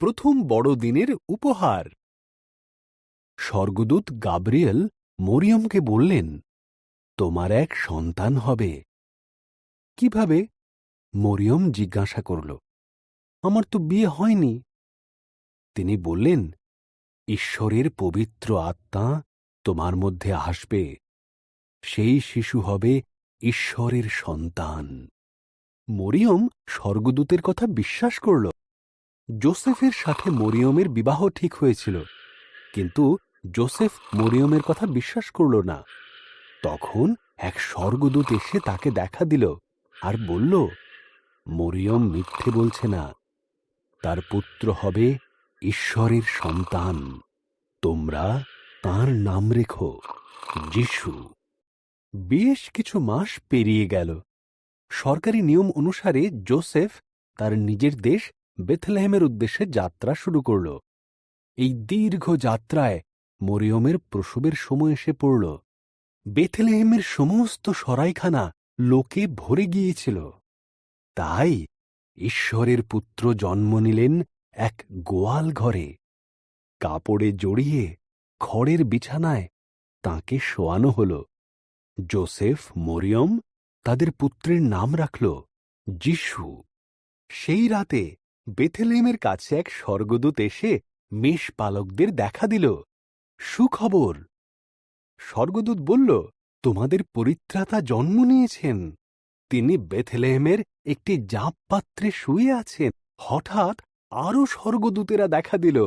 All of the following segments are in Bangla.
প্রথম বড়দিনের উপহার। স্বর্গদূত গাব্রিয়েল মরিয়মকে বললেন, তোমার এক সন্তান হবে। কীভাবে? মরিয়ম জিজ্ঞাসা করল, আমার তো বিয়ে হয়নি। তিনি বললেন, ঈশ্বরের পবিত্র আত্মা তোমার মধ্যে আসবে। সেই শিশু হবে ঈশ্বরের সন্তান। মরিয়ম স্বর্গদূতের কথা বিশ্বাস করল। জোসেফের সাথে মরিয়মের বিবাহ ঠিক হয়েছিল। কিন্তু জোসেফ মরিয়মের কথা বিশ্বাস করল না। তখন এক স্বর্গদূত এসে তাকে দেখা দিল আর বলল, মরিয়ম মিথ্যে বলছে না। তার পুত্র হবে ঈশ্বরের সন্তান। তোমরা তার নাম রেখো, যিশু। বেশ কিছু মাস পেরিয়ে গেল। সরকারি নিয়ম অনুসারে জোসেফ তার নিজের দেশ বেথলেহেমের উদ্দেশ্যে যাত্রা শুরু করল। এই দীর্ঘ যাত্রায় মরিয়মের প্রসবের সময় এসে পড়ল। বেথলেহেমের সমস্ত সরাইখানা লোকে ভরে গিয়েছিল। তাই ঈশ্বরের পুত্র জন্ম নিলেন এক গোয়াল ঘরে। কাপড়ে জড়িয়ে খড়ের বিছানায় তাকে শোয়ানো হল। জোসেফ, মরিয়ম তাদের পুত্রের নাম রাখল, যিশু। সেই রাতে বেথেলেমের কাছে এক স্বর্গদূত এসে মেষ পালকদের দেখা দিল। সুখবর। স্বর্গদূত বলল, তোমাদের পরিত্রাতা জন্ম নিয়েছেন। তিনি বেথলেহেমের একটি জাপ পাত্রে শুয়ে আছেন। হঠাৎ আরও স্বর্গদূতেরা দেখা দিল।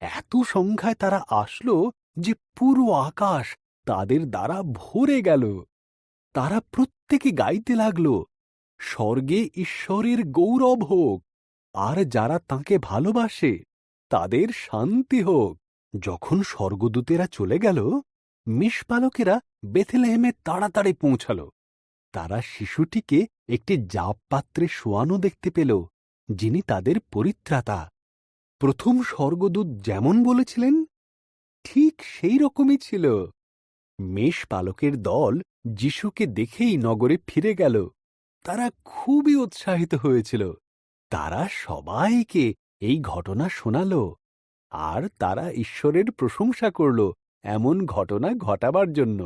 এত সংখ্যায় তারা আসলো যে পুরো আকাশ তাদের দ্বারা ভরে গেল। তারা প্রত্যেকে গাইতে লাগল, স্বর্গে ঈশ্বরের গৌরব হোক। আর যারা তাকে ভালোবাসে, তাদের শান্তি হোক। যখন স্বর্গদূতেরা চলে গেল মিষপালকেরা বেথেলেহেমে তাড়াতাড়ি পৌঁছাল। তারা শিশুটিকে একটি জাপ পাত্রে শোয়ানো দেখতে পেল, যিনি তাদের পরিত্রাতা। প্রথম স্বর্গদূত যেমন বলেছিলেন, ঠিক সেই রকমই ছিল। মেষ পালকের দল যিশুকে দেখেই নগরে ফিরে গেল। তারা খুবই উৎসাহিত হয়েছিল। তারা সবাইকে এই ঘটনা শোনাল আর তারা ঈশ্বরের প্রশংসা করল এমন ঘটনা ঘটাবার জন্য।